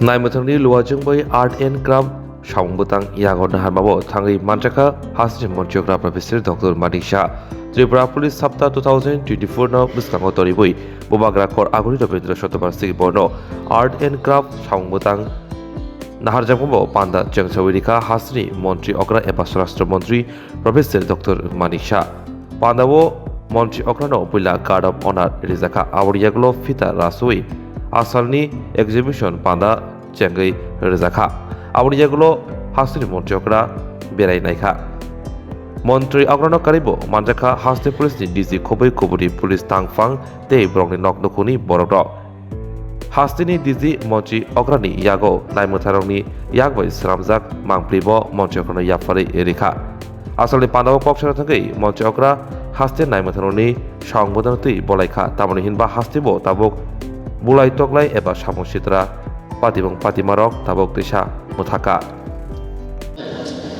naimotangni luwajung bai art and craft সামবতাং ইয়াগর নাহারমাবো থাঙ্গি মানচাকা হাসনি মঞ্চগ্রা professor doctor Manik Saha Tripura police সপ্তাহ টু থাউজেন্ড টুয়েন্টি ফোর ন বিস্কাঙ্গ তরিবই বোবাগ্রা খর আগুনি রবীন্দ্র শতবার্ষিকী বর্ণ আর্ট এন্ড ক্রাফট সামবতাং নাহারজামো পান্দা চেংসাউরিকা হাসনি মন্ত্রী অগ্রা এবা স্বরাষ্ট্রমন্ত্রী প্রফেসর ডক্টর মানিক শাহ পান্দাবো মন্ত্রী অগ্রানো পইলা গার্ড অফ অনার রিজাকা আওড়িয়াগুলো ফিতা রাসুই আসালনি এক্সিবিশন পান্দা চেঙ্গই রেজাখা। আওড়িয়াগুলো হাসনি মন্ত্রী অগ্রা বেড়াই নাইখা। মন্ত্রী অগ্রণ কারিব মানজাখা হাসনি পুলিশনি ডিজি খবৈ খবরি পুলিশ তাংফাং তে ব্রংনি নকনকুনি বরক হাস্তিনি দিজি মঞ্চি অগ্রানি ইয়াগো নাইমুথারংনি ইয়াগবাই স্রামজাক মাংপ্রিব মঞ্চি অগ্রানো ইয়াফারি রেখা আসলে পান্ডব পক্ষরা থাকেই মঞ্চি অগ্রা হাস্তে নাইমুথারংনি সংবোধনতেই বলাইখা। তামনি হিনবা হাস্তিব তাবক বুলাই তগলাই এবা সামসিতরা পাতিবং পাতিমারক তাবক দিশা মুথাকা।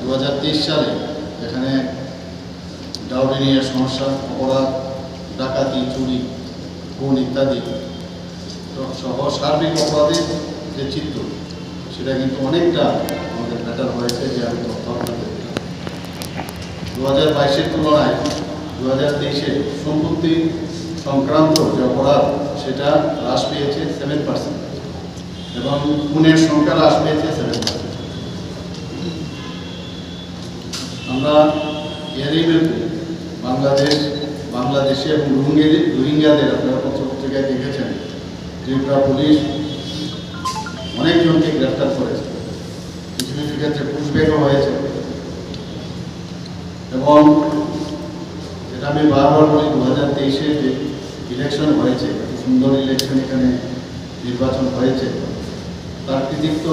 দু হাজার তেইশ সালে এখানে ডাউরি নিয়ে সমস্যা, অপরাধ, ডাকাতি, চুরি, খুন ইত্যাদি সহ সার্বিক অপরাধের যে চিত্র, সেটা কিন্তু অনেকটা আমাদের হয়েছে যে আমি দু হাজার বাইশের তুলনায় দু হাজার তেইশে সম্পত্তি সংক্রান্ত যে অপরাধ, সেটা হ্রাস পেয়েছে সেভেন পার্সেন্ট এবং খুনের সংখ্যা হ্রাস পেয়েছে সেভেন পার্সেন্ট আমরা এরই বাংলাদেশ, বাংলাদেশে এবং রোহিঙ্গা, রোহিঙ্গাদের আপনারা পত্র পত্রিকায় দেখেছেন ত্রিপুরা পুলিশ অনেকজনকে গ্রেফতার করেছে। কিছু কিছু ক্ষেত্রে পুষব্যাকও হয়েছে। এবং যেটা আমি বারবার বলি দু হাজার তেইশে যে ইলেকশন হয়েছে সুন্দর ইলেকশন এখানে নির্বাচন হয়েছে। তার কৃতিত্ব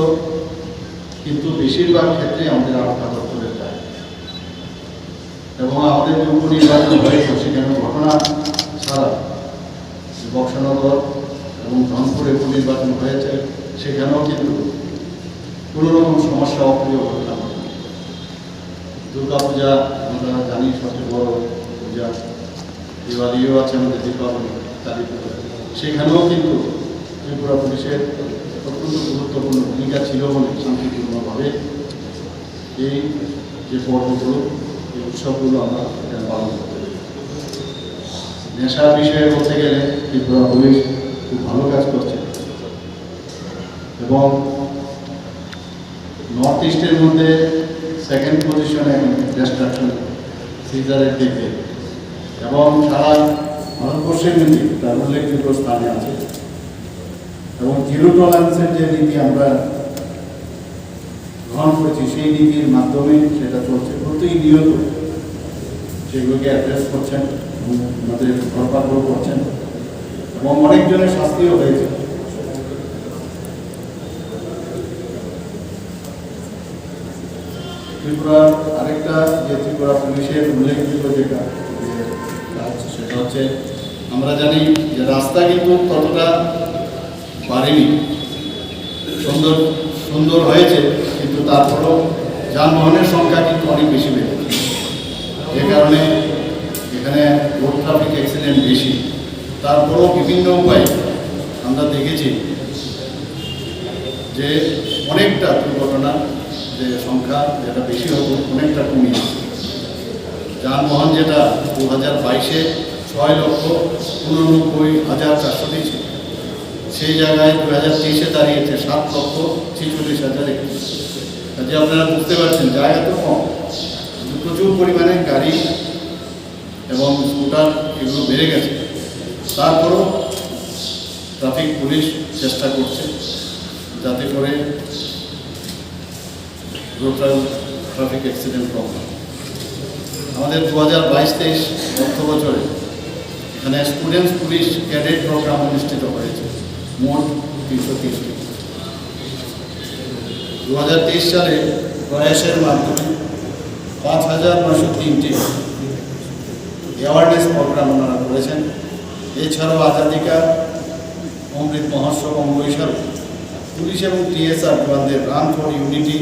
কিন্তু বেশিরভাগ ক্ষেত্রে আমাদের আরক্ষা দপ্তরের দায়। এবং আমাদের যে উপনির্বাচন হয়েছে, সেখানে ঘটনা ছাড়া বক্সনগর এবং ধনপুরে উপনির্বাচন হয়েছে, সেখানেও কিন্তু কোনো রকম সমস্যা অপ্রিয় ঘটনা ঘটেনি। দুর্গা পূজা আমরা জানি সবচেয়ে বড় পূজা। দিওয়ালিও আছে আমাদের দীপাবলি কালী সেখানেও কিন্তু ত্রিপুরা পুলিশের অত্যন্ত গুরুত্বপূর্ণ ভূমিকা ছিল বলে শান্তিপূর্ণভাবে এই যে পর্বগুলো, এই উৎসবগুলো আমরা পালন করতে নেশার বিষয়ে বলতে গেলে ত্রিপুরা পুলিশ খুব ভালো কাজ করছে। এবং নর্থ ইস্টের মধ্যে সেকেন্ড পজিশনে এখন ডিস্ট্রাকশন সিজারের দিকে এবং সারা ভারতবর্ষের নীতি, তার উল্লেখযোগ্য স্থানে আছে। এবং জিরো টলারেন্সের যে নীতি আমরা গ্রহণ করেছি, সেই নীতির মাধ্যমে সেটা চলছে। প্রতিনিয়ত সেগুলোকে অ্যাড্রেস করছেন আমাদের ধরপাকড় করছেন। এবং অনেকজনের শাস্তিও হয়েছে। ত্রিপুরার আরেকটা, যে ত্রিপুরা পুলিশের উল্লেখযোগ্য যেটা কাজ সেটা হচ্ছে, আমরা জানি যে রাস্তা কিন্তু ততটা বাড়েনি সুন্দর সুন্দর হয়েছে, কিন্তু তারপরেও যানবাহনের সংখ্যা কিন্তু অনেক বেশি বেড়েছে যে কারণে এখানে রোড ট্রাফিক অ্যাক্সিডেন্ট বেশি। তারপরেও বিভিন্ন উপায়ে আমরা দেখেছি যে অনেকটা দুর্ঘটনা যে সংখ্যা যেটা বেশি হতো অনেকটা কমিয়ে যানবাহন যেটা দু হাজার বাইশে ছয় লক্ষ উননব্বই হাজার চারশো ছিল সেই জায়গায় দু হাজার তেইশে দাঁড়িয়েছে সাত লক্ষ ছেচল্লিশ হাজার একুশ কাজে আপনারা বুঝতে পারছেন, জায়গা তো কম। প্রচুর পরিমাণে গাড়ি এবং স্কুটার এগুলো বেড়ে গেছে। তারপরও ট্রাফিক পুলিশ চেষ্টা করছে যাতে করে টোটাল ট্রাফিক অ্যাক্সিডেন্ট কম আমাদের দু হাজার বাইশ তেইশ অর্থ বছরে এখানে স্টুডেন্টস পুলিশ ক্যাডেট প্রোগ্রাম অনুষ্ঠিত হয়েছে। মোট তিনশো তিরিশটি। দু হাজার তেইশ সালে প্রয়াসের মাধ্যমে পাঁচ হাজার নশো তিনটি অ্যাওয়ারনেস প্রোগ্রাম ওনারা করেছেন। এছাড়াও আজাদিকা অমৃত মহোৎসব অঙ্গহিসাবে পুলিশ এবং টিএসআর জওয়ানদের রান ফর ইউনিটি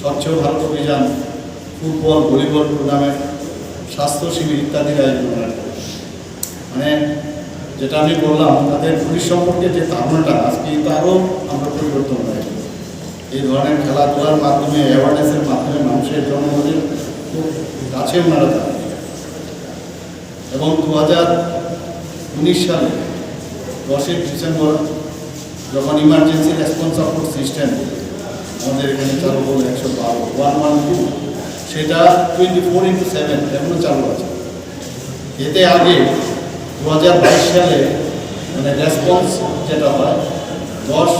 স্বচ্ছ ভারত অভিযান, ফুটবল, ভলিবল টুর্নামেন্ট স্বাস্থ্য শিবির ইত্যাদির আয়োজন করা মানে যেটা আমি বললাম, তাদের পুলিশ সম্পর্কে যে ধারণাটা, আজকে কিন্তু আরও আমরা পরিবর্তন হয়েছে এই ধরনের খেলাধুলার মাধ্যমে অ্যাওয়ারনেসের মাধ্যমে মানুষের জনগণের খুব কাছে ওনারা থাকেন এবং দু হাজার উনিশ সালে দশই ডিসেম্বর, যখন ইমার্জেন্সি রেসপন্স সাপোর্ট সিস্টেম আমাদের এখানে চালু হলো একশো বারো ওয়ান ওয়ান টু সেটা টোয়েন্টি ফোর ইন্টু সেভেন এখনও চালু আছে। এতে আগে দু হাজার বাইশ সালে মানে রেসপন্স যেটা হয়, দশ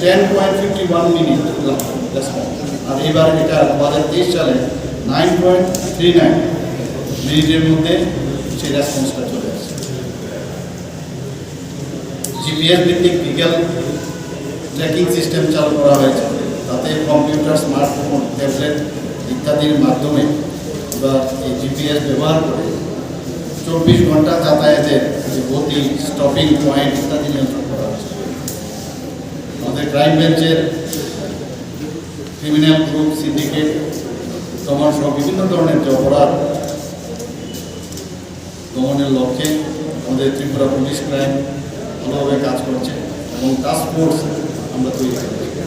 ten point fifty one minute response আর এবার এটা দু হাজার তেইশ সালে নাইন পয়েন্ট থ্রি নাইন মিনিটের মধ্যে সেই রেসপন্সটা চলে আসছে জিপিএস ভিত্তিক বিকেল ট্র্যাকিং সিস্টেম চালু করা হয়েছে। তাতে কম্পিউটার, স্মার্টফোন, ট্যাবলেট ইত্যাদির মাধ্যমে বা এই জিপিএস ব্যবহার করে চব্বিশ ঘণ্টা যাতায়াতের যে গতি স্টপিং পয়েন্ট ইত্যাদি নিয়ন্ত্রণ করা হচ্ছে। আমাদের ক্রাইম ব্রাঞ্চের ক্রিমিনাল গ্রুপ সিন্ডিকেট দমন সহ বিভিন্ন ধরনের যে অপরাধ দমনের লক্ষ্যে আমাদের ত্রিপুরা পুলিশ ক্রাইম ভালোভাবে কাজ করছে এবং টাস্ক ফোর্স আমরা তৈরি করেছি।